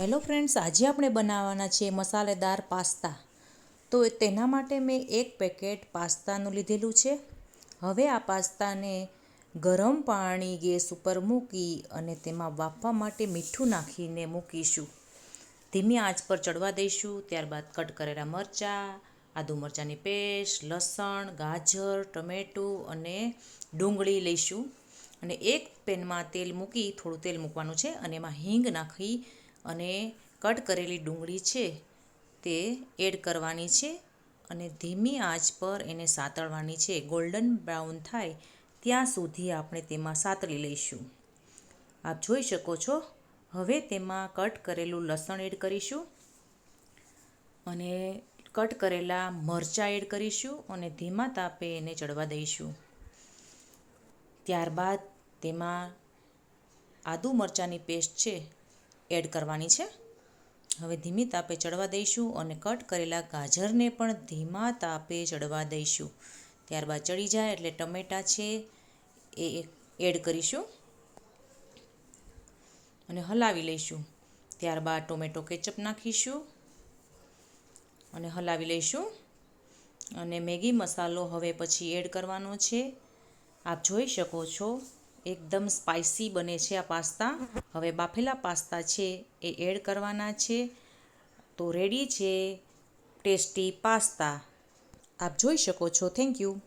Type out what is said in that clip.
Hello friends, આજે આપણે બનાવવાના છે મસાલેદાર પાસ્તા. તો તેના માટે મેં એક પેકેટ પાસ્તાનું લીધેલું છે. હવે આ પાસ્તાને ગરમ પાણી ગેસ ઉપર મૂકી અને તેમાં બાફવા માટે મીઠું નાખીને મૂકીશું. ધીમી આંચ પર ચડવા દઈશું, ત્યારબાદ કટ કરેલા મરચાં, આદુ મરચાંની પેસ્ટ, લસણ, ગાજર, ટમેટું અને ડુંગળી લઈશું. અને એક પેનમાં તેલ મૂકી થોડું તેલ મૂકવાનું છે અને એમાં હિંગ નાખી અને કટ કરેલી ડુંગળી છે તે એડ કરવાની છે અને ધીમી આંચ પર એને સાતળવાની છે. ગોલ્ડન બ્રાઉન થાય ત્યાં સુધી આપણે તેમાં સાતળી લઈશું. આપ જોઈ શકો છો, હવે તેમાં કટ કરેલું લસણ એડ કરીશું અને કટ કરેલા મરચાં એડ કરીશું અને ધીમા તાપે એને ચડવા દઈશું. ત્યારબાદ તેમાં આદુ મરચાંની પેસ્ટ છે એડ કરવાની છે. હવે ધીમી તાપે ચડવા દઈશું અને કટ કરેલા ગાજરને પણ ધીમા તાપે ચડવા દઈશું. ત્યારબાદ ચડી જાય એટલે ટમેટાં છે એ એડ કરીશું અને હલાવી લઈશું. ત્યારબાદ ટોમેટો કેચઅપ નાખીશું અને હલાવી લઈશું. અને મેગી મસાલો હવે પછી એડ કરવાનો છે. આપ જોઈ શકો છો એકદમ સ્પાઇસી બને છે આ પાસ્તા. હવે બાફેલા પાસ્તા છે એ એડ કરવાના છે. તો રેડી છે ટેસ્ટી પાસ્તા. આપ જોઈ શકો છો. Thank you